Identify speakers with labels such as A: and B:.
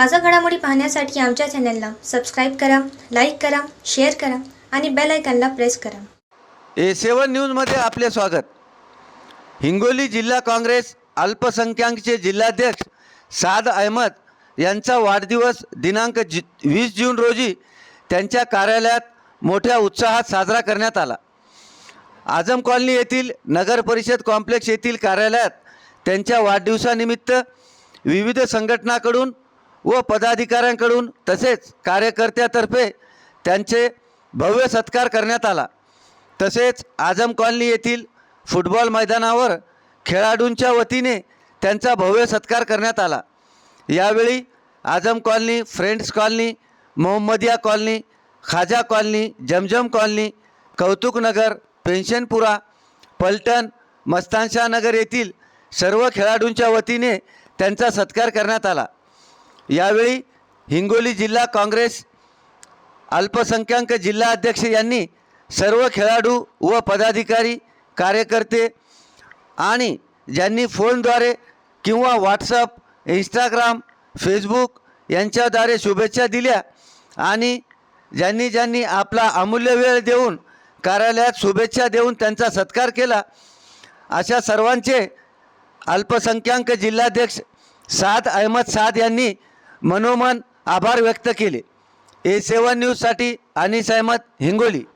A: ताजा घडामोडी पाहण्यासाठी आमच्या चॅनलला सबस्क्राईब करा लाईक करा शेअर करा आणि बेल आयकॉनला प्रेस करा.
B: ए सेवन न्यूजमध्ये आपले स्वागत. हिंगोली जिल्हा काँग्रेस अल्पसंख्याकचे जिल्हाध्यक्ष साद अहमद यांचा वाढदिवस दिनांक जि वीस जून रोजी त्यांच्या कार्यालयात मोठ्या उत्साहात साजरा करण्यात आला. आझम कॉलनी येथील नगर परिषद कॉम्प्लेक्स येथील कार्यालयात त्यांच्या वाढदिवसानिमित्त विविध संघटनाकडून व पदाधिकाऱ्यांकडून तसेच कार्यकर्त्यातर्फे त्यांचे भव्य सत्कार करण्यात आला. तसेच आझम कॉलनी येथील फुटबॉल मैदानावर खेळाडूंच्या वतीने त्यांचा भव्य सत्कार करण्यात आला. यावेळी Azam colony friends colony Mohammadiya colony Khaja colony Zamzam colony Kautuknagar Pensionpura Paltan Mastanshah Nagar येथील सर्व खेळाडूंच्या वतीने त्यांचा सत्कार करण्यात आला. यावेळी हिंगोली जिल्हा काँग्रेस अल्पसंख्याक जिल्हा अध्यक्ष यांनी सर्व खेळाडू व पदाधिकारी कार्यकर्ते आणि ज्यांनी फोनद्वारे किंवा व्हॉट्सअप इंस्टाग्राम फेसबुक यांच्याद्वारे शुभेच्छा दिल्या आणि ज्यांनी ज्यांनी आपला अमूल्य वेळ देऊन कार्यालयात शुभेच्छा देऊन त्यांचा सत्कार केला अशा सर्वांचे अल्पसंख्याक जिल्हाध्यक्ष साद अहमद साद यांनी मनोमन आभार व्यक्त केले. ए सेवन न्यूजसाठी अनिस अहमद हिंगोली.